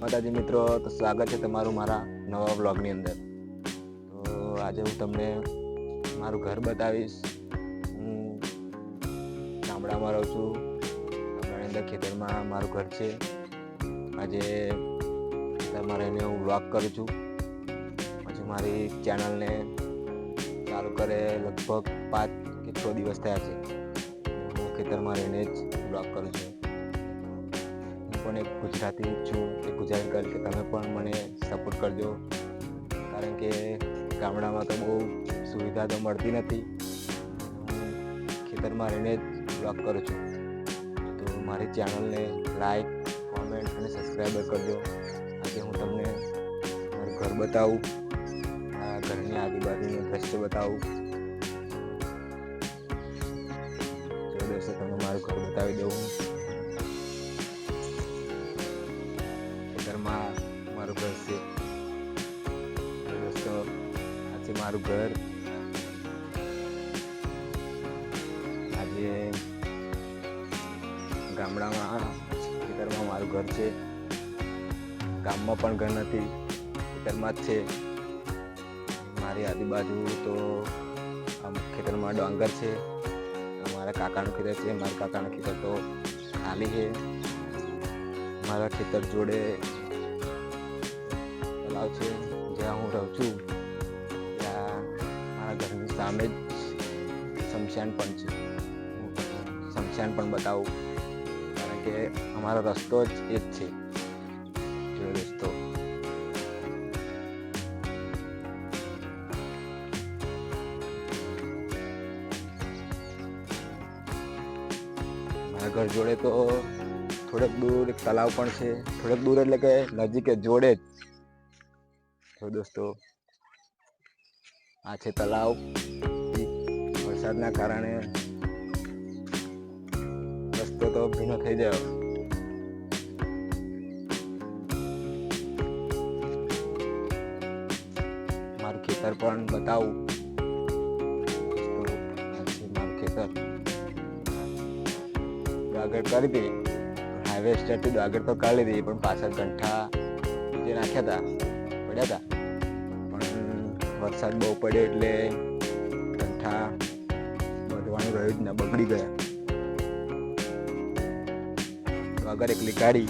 માતાજી મિત્રો, તો સ્વાગત છે તમારું મારા નવા બ્લોગની અંદર. તો આજે હું તમને મારું ઘર બતાવીશ. હું ગામડામાં રહું છું. ગામડાની અંદર ખેતરમાં મારું ઘર છે. આજે તમારે એને હું બ્લોગ કરું છું. પછી મારી ચેનલને ચાલુ કરે લગભગ પાંચ કે છ દિવસ થયા છે. હું ખેતરમાં રહીને જ બ્લોગ કરું છું. પણ એક ગુજરાતી છું એક ગુજરાતી કરી કે તમે પણ મને સપોર્ટ કરજો. કારણ કે ગામડામાં તો બહુ સુવિધા તો મળતી નથી. ખેતરમાં રહીને જ બ્લોગ કરું છું. તો મારી ચેનલને લાઈક કોમેન્ટ અને સબસ્ક્રાઈબર કરજો. આજે હું તમને મારું ઘર બતાવું. આ ઘરની આજુબાજુનું દ્રશ્ય બતાવું. દોસ્તો તમને મારું ઘર બતાવી દઉં. ખેતરમાં મારું ઘર છે. દોસ્તો આ છે મારું ઘર. આજે ગામડામાં, ખેતરમાં મારું ઘર છે. ગામમાં પણ ઘર નથી, ખેતરમાં જ છે. મારી આજુબાજુ તો આમ ખેતરમાં ડાંગર છે. મારા કાકાનું ખેતર છે. મારા કાકાનું ખેતર તો ખાલી છે. મારા ખેતર જોડે તલાવ છે જ્યાં હું રહું છું, ત્યાં મારા ઘરની સામે જ શમશાન પણ છે. શમશાન પણ બતાવું, કારણ કે અમારો રસ્તો જ એ જ છે. રસ્તો મારા ઘર જોડે તો થોડેક દૂર એક તલાવ પણ છે. થોડેક દૂર એટલે કે નજીક જોડે જ. તો દોસ્તો. આ છે તલાવ વરસાદના કારણે રસ્તો તો ભીનો થઈ ગયો. મારું ખેતર પણ બતાવું. મારું ખેતર. આગળ કરી દીધી હાઈવે સ્ટેટ આગળ તો કાઢી હતી પણ પાછળ કંઠા જે નાખ્યા હતા. પડ્યા હતા પણ વરસાદ બહુ પડ્યો એટલે કંઠા વધવાનું રહ્યું જ ને, બગડી ગયા. તો આગળ એકલી કાઢી